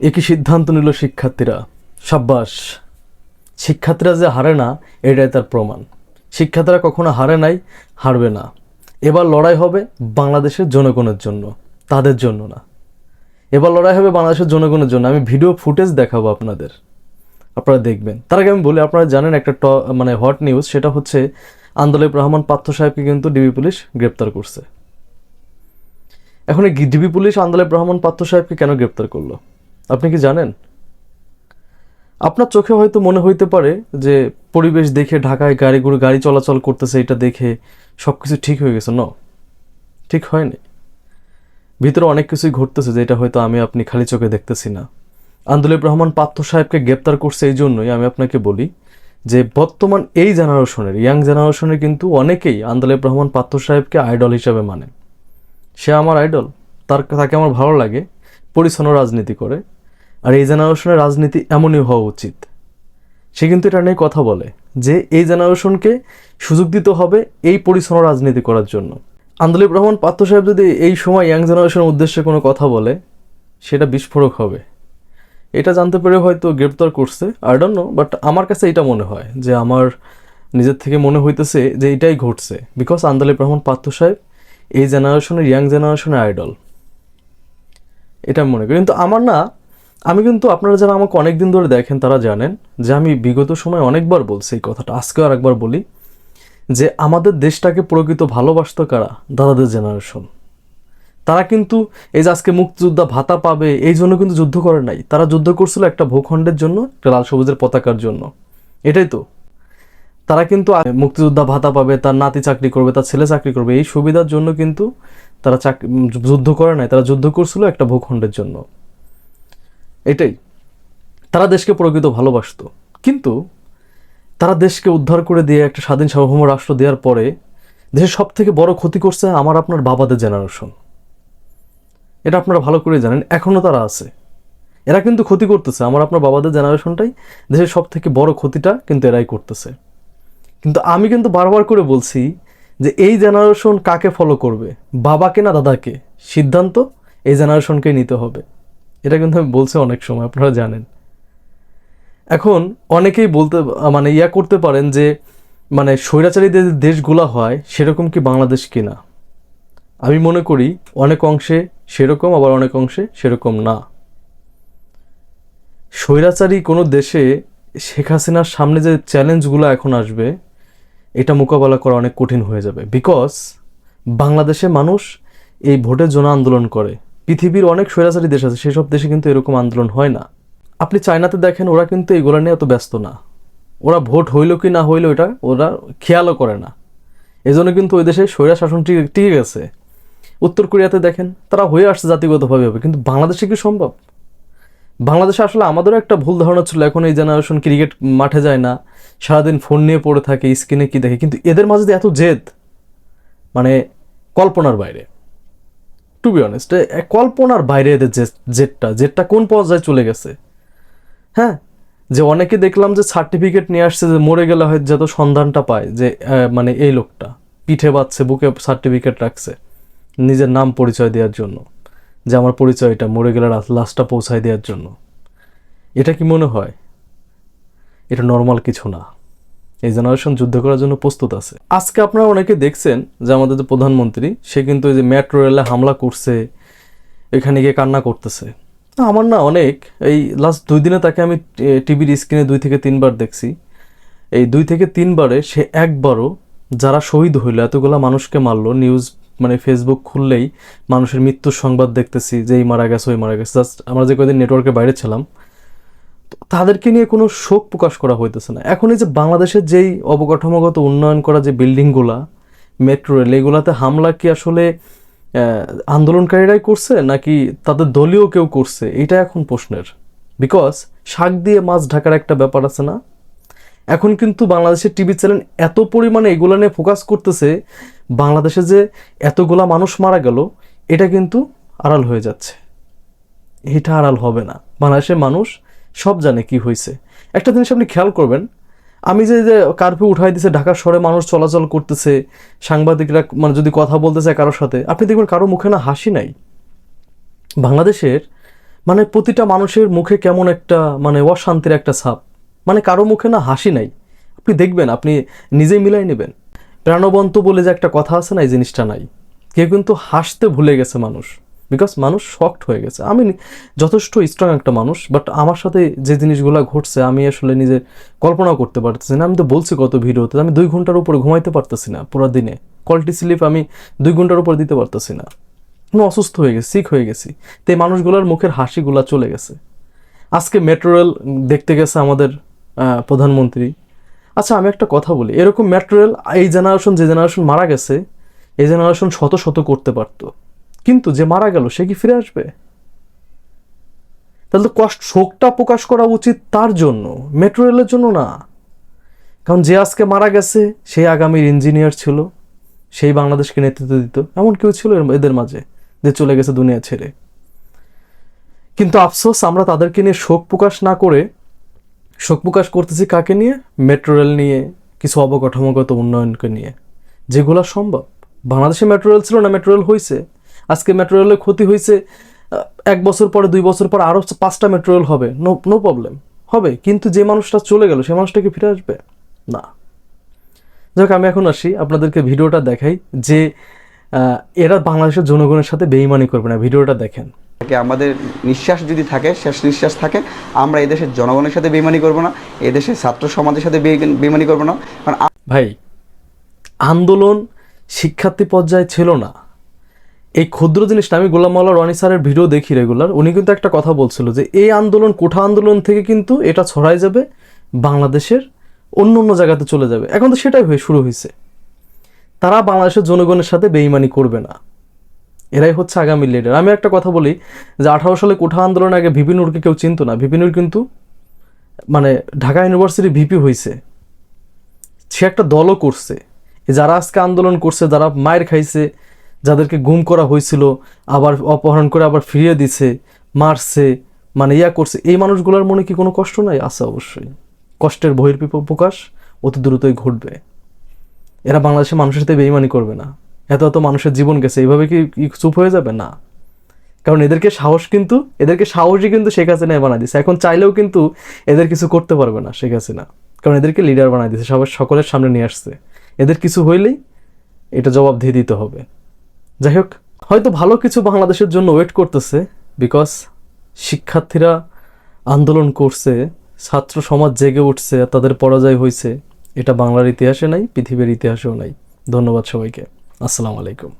একই সিদ্ধান্ত নিল শিক্ষার্থীরা। সাব্বাস শিক্ষার্থীরা যে হারে না, এটাই তার প্রমাণ। শিক্ষার্থীরা কখনো হারে নাই, হারবে না। এবার লড়াই হবে বাংলাদেশের জনগণের জন্য, তাদের জন্য না। এবার লড়াই হবে বাংলাদেশের জনগণের জন্য। আমি ভিডিও ফুটেজ দেখাবো আপনাদের। আপনারা দেখবেন। তার আগে আমি বলি, আপনারা জানেন একটা ট মানে হট নিউজ, সেটা হচ্ছে আন্দোলিব রহমান পার্থ সাহেবকে কিন্তু ডিবি পুলিশ গ্রেপ্তার করছে। এখন এই ডিবি পুলিশ আন্দোলিব রহমান পার্থ সাহেবকে কেন গ্রেপ্তার করল? আপনি কি জানেন? আপনার চোখে হয়তো মনে হইতে পারে যে পরিবেশ দেখে ঢাকায় গাড়িগুলো গাড়ি চলাচল করতেছে, এটা দেখে সব কিছু ঠিক হয়ে গেছে। ন, ঠিক হয়নি। ভিতরে অনেক কিছুই ঘটতেছে যেটা হয়তো আমি আপনি খালি চোখে দেখতেছি না। আন্দোলিব রহমান পার্থ সাহেবকে গ্রেপ্তার করছে এই জন্যই আমি আপনাকে বলি যে বর্তমান এই জেনারেশনের, ইয়াং জেনারেশনের কিন্তু অনেকেই আন্দোলিব রহমান পার্থ সাহেবকে আইডল হিসাবে মানে। সে আমার আইডল, তার, তাকে আমার ভালো লাগে, পরিচ্ছন্ন রাজনীতি করে। আর এই জেনারেশনের রাজনীতি এমনই হওয়া উচিত। সে কিন্তু এটা নিয়ে কথা বলে যে এই জেনারেশনকে সুযোগ দিতে হবে এই পরিচ্ছন্ন রাজনীতি করার জন্য। আন্দোলিব রহমান পাত্র সাহেব যদি এই সময় ইয়াং জেনারেশনের উদ্দেশ্যে কোনো কথা বলে, সেটা বিস্ফোরক হবে। এটা জানতে পেরে হয়তো গ্রেপ্তার করছে ডোন্ট নো বাট আমার কাছে এটা মনে হয় যে আমার নিজের থেকে মনে হইতেছে যে এটাই ঘটছে বিকজ আন্দোলিব রহমান পাত্র সাহেব এই জেনারেশনের, ইয়াং জেনারেশনের আইডল এটা মনে করি। কিন্তু আমার না আমি কিন্তু আপনারা যারা আমাকে অনেক দিন ধরে দেখেন, তারা জানেন যে আমি বিগত সময় অনেকবার বলছি এই কথাটা। আজকেও আর একবার বলি যে আমাদের দেশটাকে প্রকৃত ভালোবাসত কারা? দাদাদের জেনারেশন তারা কিন্তু এই যে আজকে মুক্তিযোদ্ধা ভাতা পাবে, এই জন্য কিন্তু যুদ্ধ করে নাই। তারা যুদ্ধ করছিল একটা ভূখণ্ডের জন্য, একটা লাল সবুজের পতাকার জন্য। এটাই তো। তারা কিন্তু মুক্তিযোদ্ধা ভাতা পাবে, তার নাতি চাকরি করবে, তার ছেলে চাকরি করবে। এই সুবিধার জন্য কিন্তু তারা চাকরি যুদ্ধ করে নাই, তারা যুদ্ধ করছিল একটা ভূখণ্ডের জন্য। এটাই। তারা দেশকে প্রকৃত ভালোবাসতো। কিন্তু তারা দেশকে উদ্ধার করে দিয়ে একটা স্বাধীন সার্বভৌম রাষ্ট্র দেওয়ার পরে দেশের সব থেকে বড় ক্ষতি করছে আমার আপনার বাবাদের জেনারেশন এটা আপনারা ভালো করে জানেন এখনও তারা আছে। এরা কিন্তু ক্ষতি করতেছে, আমার আপনার বাবাদের জেনারেশনটাই দেশের সব থেকে বড় ক্ষতিটা কিন্তু এরাই করতেছে। কিন্তু আমি কিন্তু বারবার করে বলছি যে এই জেনারেশন কাকে ফলো করবে? বাবাকে না দাদাকে? সিদ্ধান্ত এই জেনারেশনকেই নিতে হবে। এটা কিন্তু আমি বলছি অনেক সময়, আপনারা জানেন। এখন অনেকেই বলতে মানে ইয়া করতে পারেন যে মানে স্বৈরাচারী যে দেশগুলা হয়, সেরকম কি বাংলাদেশ কিনা? আমি মনে করি অনেক অংশে সেরকম, আবার অনেক অংশে সেরকম না। স্বৈরাচারী কোনো দেশে শেখ হাসিনার সামনে যে চ্যালেঞ্জগুলো এখন আসবে, এটা মোকাবেলা করা অনেক কঠিন হয়ে যাবে। বিকজ বাংলাদেশে মানুষ এই ভোটের জন্য আন্দোলন করে। পৃথিবীর অনেক স্বৈরাচারী দেশ আছে, সেসব দেশে কিন্তু এরকম আন্দোলন হয় না। আপনি চায়নাতে দেখেন, ওরা কিন্তু এগুলো নিয়ে এত ব্যস্ত না। ওরা ভোট হইল কি না হইল এটা ওরা খেয়ালও করে না। এজন্য কিন্তু ওই দেশে স্বৈরা শাসন টিকে গেছে। উত্তর কোরিয়াতে দেখেন, তারা হয়ে আসছে জাতিগতভাবে হবে কিন্তু বাংলাদেশে কি সম্ভব? বাংলাদেশে আসলে আমাদেরও একটা ভুল ধারণা ছিল, এখন এই জেনারেশন ক্রিকেট মাঠে যায় না, সারাদিন ফোন নিয়ে পড়ে থাকে স্ক্রিনে কি দেখে, কিন্তু এদের মাঝে এত জেদ মানে কল্পনার বাইরে। টু বি অনেস্ট কল্পনার বাইরে এদের যে জেদটা জেদটা কোন পর্যায়ে চলে গেছে? হ্যাঁ? যে অনেকে দেখলাম যে সার্টিফিকেট নিয়ে আসছে যে মরে গেলে হয়তো যত সন্ধানটা পায় যে মানে এই লোকটা পিঠে বাচ্ছে বুকে সার্টিফিকেট রাখছে, নিজের নাম পরিচয় দেওয়ার জন্য, যে আমার পরিচয়টা মরে গেলে লাশটা পৌঁছায় দেওয়ার জন্য। এটা কি মনে হয়? এটা নর্মাল কিছু না। এই জেনারেশন যুদ্ধ করার জন্য প্রস্তুত আছে। আজকে আপনারা অনেকে দেখছেন যে আমাদের যে প্রধানমন্ত্রী, সে কিন্তু এই যে মেট্রো রেলে হামলা করছে, এখানে গিয়ে কান্না করতেছে। আমার না অনেক, এই লাস্ট দুই দিনে তাকে আমি টিভির স্ক্রিনে দুই থেকে তিনবার দেখছি। এই দুই থেকে তিনবারে সে একবারও যারা শহীদ হইল, এতগুলা মানুষকে মারলো নিউজ মানে ফেসবুক খুললেই মানুষের মৃত্যুর সংবাদ দেখতেছি যে এই মারা গেছে, ওই মারা গেছে। জাস্ট আমরা যে কয়েকদিন নেটওয়ার্কের বাইরে ছিলাম তাদেরকে নিয়ে কোনো শোক প্রকাশ করা হইতেছে না। এখন এই যে বাংলাদেশের যেই অবকাঠামোগত উন্নয়ন করা যে বিল্ডিংগুলা, মেট্রো রেল, এগুলাতে হামলা কি আসলে আন্দোলনকারীরাই করছে নাকি তাদের দলীয় কেউ করছে? এটা এখন প্রশ্নের। বিকজ শাক দিয়ে মাছ ঢাকার একটা ব্যাপার আছে না? এখন কিন্তু বাংলাদেশের টিভি চ্যানেল এত পরিমাণে এগুলো নিয়ে ফোকাস করতেছে, বাংলাদেশে যে এতগুলা মানুষ মারা গেল, এটা কিন্তু আড়াল হয়ে যাচ্ছে। এটা আড়াল হবে না। বাংলাদেশের মানুষ সব জানে কি হয়েছে। একটা জিনিস আপনি খেয়াল করবেন, আমি যে যে কারফিউ উঠাই দিছে ঢাকার শহরে মানুষ চলাচল করতেছে, সাংবাদিকরা মানে যদি কথা বলতেছে কারোর সাথে, আপনি দেখবেন কারও মুখে না হাসি নাই। বাংলাদেশের মানে প্রতিটা মানুষের মুখে কেমন একটা মানে অশান্তির একটা ছাপ মানে কারও মুখে না হাসি নাই। আপনি দেখবেন, আপনি নিজেই মিলাই নেবেন। প্রাণবন্ত বলে যে একটা কথা আছে না, এই জিনিসটা নাই। কেউ কিন্তু হাসতে ভুলে গেছে মানুষ। বিকজ মানুষ শক্ট হয়ে গেছে। আমি যথেষ্ট স্ট্রং একটা মানুষ বাট আমার সাথে যে জিনিসগুলো ঘটছে, আমি আসলে নিজে কল্পনা করতে পারতেছি না। আমি তো বলছি কত ভিড় ভিডিওতে, আমি দুই ঘণ্টার উপরে ঘুমাইতে পারতেছি না পুরো দিনে। কোয়ালিটি স্লিপ আমি দুই ঘণ্টার উপর দিতে পারতেছি না। আমি অসুস্থ হয়ে গেছি সিক হয়ে গেছি। তো এই মানুষগুলোর মুখের হাসিগুলা চলে গেছে। আজকে মেট্রো রেল দেখতে গেছে আমাদের প্রধানমন্ত্রী। আচ্ছা আমি একটা কথা বলি। এরকম মেট্রো রেল এই জেনারেশন যে জেনারেশন মারা গেছে, এই জেনারেশন শত শত করতে পারতো। কিন্তু যে মারা গেল, সে কি ফিরে আসবে? তাহলে কষ্ট, শোকটা প্রকাশ করা উচিত তার জন্য, মেট্রো রেলের জন্য না। কারণ যে আজকে মারা গেছে, সেই আগামীর ইঞ্জিনিয়ার ছিল, সেই বাংলাদেশকে নেতৃত্ব দিত। এমন কেউ ছিল এদের মাঝে, যে চলে গেছে দুনিয়া ছেড়ে। কিন্তু আফসোস, আমরা তাদেরকে নিয়ে শোক প্রকাশ না করে, শোক প্রকাশ করতেছি কাকে নিয়ে? মেট্রো রেল নিয়ে, কিছু অবকাঠামোগত উন্নয়নকে নিয়ে। যেগুলো সম্ভব। বাংলাদেশে মেট্রো রেল ছিল না, মেট্রো রেল হয়েছে আজকে মেট্রো রেলের ক্ষতি হয়েছে এক বছর পরে দুই বছর পরে আরও পাঁচটা মেট্রো রেল হবে। নো নো প্রবলেম হবে কিন্তু যে মানুষটা চলে গেল সে মানুষটা কি ফিরে আসবে? না। যাক আমি এখন আসি। আপনাদেরকে ভিডিওটা দেখাই যে এরা বাংলাদেশের জনগণের সাথে বেইমানি করবে না। ভিডিওটা দেখেন। আমাদের নিঃশ্বাস যদি থাকে শেষ নিঃশ্বাস থাকে আমরা এদেশের জনগণের সাথে বেমানি করব না এদেশের ছাত্র সমাজের সাথে বেইমানি করব না। কারণ ভাই আন্দোলন শিক্ষার্থী পর্যায়ে ছিল না। এই ক্ষুদ্র জিনিসটা, আমি গোলাম মাওলা রনি স্যারের ভিডিও দেখি রেগুলার, উনি কিন্তু একটা কথা বলছিল যে, এই আন্দোলন, কোঠা আন্দোলন থেকে কিন্তু এটা ছড়াই যাবে, বাংলাদেশের অন্য অন্য জায়গাতে চলে যাবে। এখন তো সেটাই হয়ে, শুরু হয়েছে। তারা বাংলাদেশের জনগণের সাথে বেইমানি করবে না। এরাই হচ্ছে আগামী লিডার আমি একটা কথা বলি যে, আঠারো সালে কোঠা আন্দোলন আগে ভিপি নূরকে কেউ চিনতো না। ভিপি নূর কিন্তু মানে ঢাকা ইউনিভার্সিটি ভিপি হয়েছে। সে একটা দলও করছে। যারা আজকে আন্দোলন করছে, যারা মায়ের খাইছে যাদেরকে গুম করা হয়েছিল, আবার অপহরণ করে আবার ফিরিয়ে দিছে, মারছে মানে ইয়া করছে, এই মানুষগুলোর মনে কি কোনো কষ্ট নাই? আছে অবশ্যই। কষ্টের বহির্পিপ- প্রকাশ অতি দ্রুতই ঘটবে। এরা বাংলাদেশের মানুষের সাথে বেইমানি করবে না। এত এত মানুষের জীবন গেছে, এইভাবে কি চুপ হয়ে যাবে? না। কারণ এদেরকে সাহস কিন্তু, এদেরকে সাহসই কিন্তু শেখ হাসিনা বানাই দিছে। এখন চাইলেও কিন্তু এদের কিছু করতে পারবে না শেখ হাসিনা। কারণ এদেরকে লিডার বানাই দিছে সবার সকলের সামনে নিয়ে আসছে। এদের কিছু হইলেই এটা জবাব দিয়ে দিতে হবে। যাই হোক, হয়তো ভালো কিছু বাংলাদেশের জন্য ওয়েট করতেছে বিকজ শিক্ষার্থীরা আন্দোলন করছে, ছাত্র সমাজ জেগে উঠছে তাদের পরাজয় হয়েছে। এটা বাংলার ইতিহাসে নাই, পৃথিবীর ইতিহাসেও নাই। ধন্যবাদ সবাইকে। আসসালামু আলাইকুম।